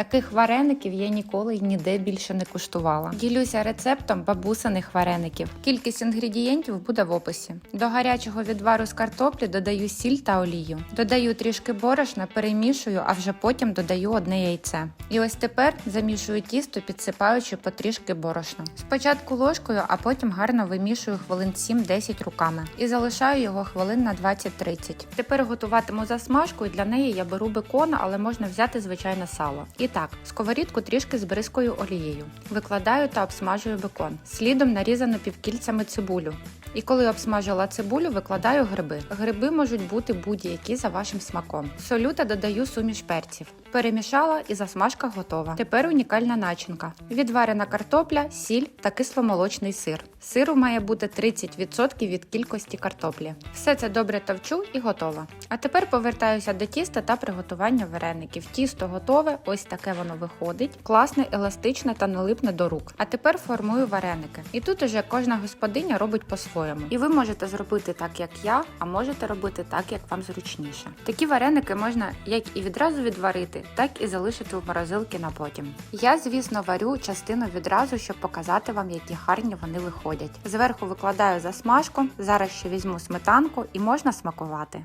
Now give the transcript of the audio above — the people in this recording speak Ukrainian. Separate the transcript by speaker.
Speaker 1: Таких вареників я ніколи й ніде більше не куштувала. Ділюся рецептом бабусиних вареників. Кількість інгредієнтів буде в описі. До гарячого відвару з картоплі додаю сіль та олію. Додаю трішки борошна, перемішую, а вже потім додаю одне яйце. І ось тепер замішую тісто, підсипаючи потрішки борошна. Спочатку ложкою, а потім гарно вимішую хвилин 7-10 руками і залишаю його хвилин на 20-30. Тепер готуватиму засмажку, і для неї я беру бекон, але можна взяти звичайне сало. І так, сковорідку трішки з бризкою олією. Викладаю та обсмажую бекон. Слідом нарізану півкільцями цибулю. І коли обсмажила цибулю, викладаю гриби. Гриби можуть бути будь-які за вашим смаком. Солю та додаю суміш перців. Перемішала і засмажка готова. Тепер унікальна начинка: відварена картопля, сіль та кисломолочний сир. Сиру має бути 30% від кількості картоплі. Все це добре товчу і готово. А тепер повертаюся до тіста та приготування вареників. Тісто готове, ось таке воно виходить. Класне, еластичне та не липне до рук. А тепер формую вареники. І тут уже кожна господиня робить по-своєму. І ви можете зробити так, як я, а можете робити так, як вам зручніше. Такі вареники можна як і відразу відварити, так і залишити у морозилки на потім. Я, звісно, варю частину відразу, щоб показати вам, які гарні вони виходять. Зверху викладаю засмажку, зараз ще візьму сметанку і можна смакувати.